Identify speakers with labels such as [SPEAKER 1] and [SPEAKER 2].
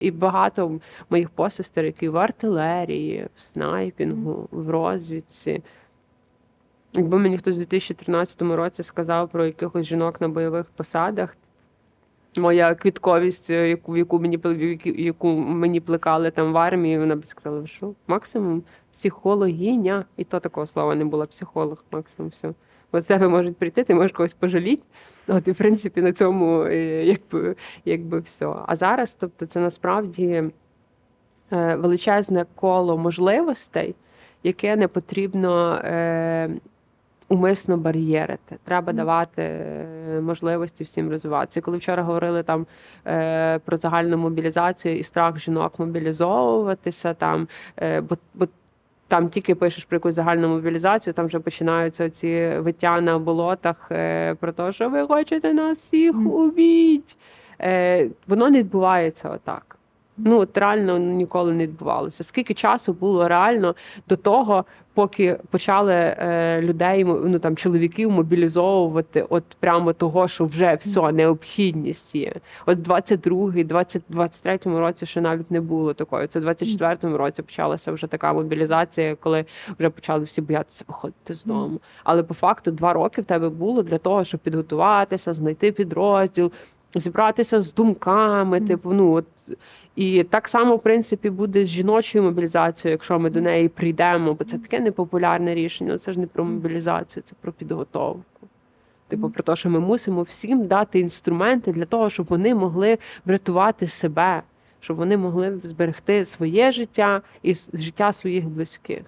[SPEAKER 1] І багато моїх посестер, які в артилерії, в снайпінгу, в розвідці. Якби мені хтось у 2013 році сказав про якихось жінок на бойових посадах, моя квітковість, е, яку, яку, мені, яку- мені плекали там в армії, вона б сказала, що максимум психологиня. І то такого слова не було психолог, максимум все. Бо з тебе можуть прийти, ти можеш когось пожаліти. От, і в принципі на цьому е, якби, якби все. А зараз, тобто, це насправді е, величезне коло можливостей, яке не потрібно е, умисно бар'єрити. Треба давати можливості всім розвиватися. Коли вчора говорили там е, про загальну мобілізацію і страх жінок мобілізовуватися, там, е, бо, бо там тільки пишеш про якусь загальну мобілізацію, там вже починаються ці виття на болотах е, про те, що ви хочете нас всіх убіть. Е, воно не відбувається отак. Ну, от реально ніколи не відбувалося. Скільки часу було реально до того, поки почали е, людей, ну там чоловіків мобілізовувати, от прямо того, що вже все, необхідність є. От 22-й, 20, 23-му році ще навіть не було такої. Це в 24-му році почалася вже така мобілізація, коли вже почали всі боятися виходити з дому. Але по факту два роки в тебе було для того, щоб підготуватися, знайти підрозділ, зібратися з думками. Типу, ну от і так само, в принципі, буде з жіночою мобілізацією, якщо ми до неї прийдемо, бо це таке непопулярне рішення. Це ж не про мобілізацію, це про підготовку. Типу, про те, що ми мусимо всім дати інструменти для того, щоб вони могли врятувати себе, щоб вони могли зберегти своє життя і життя своїх близьких.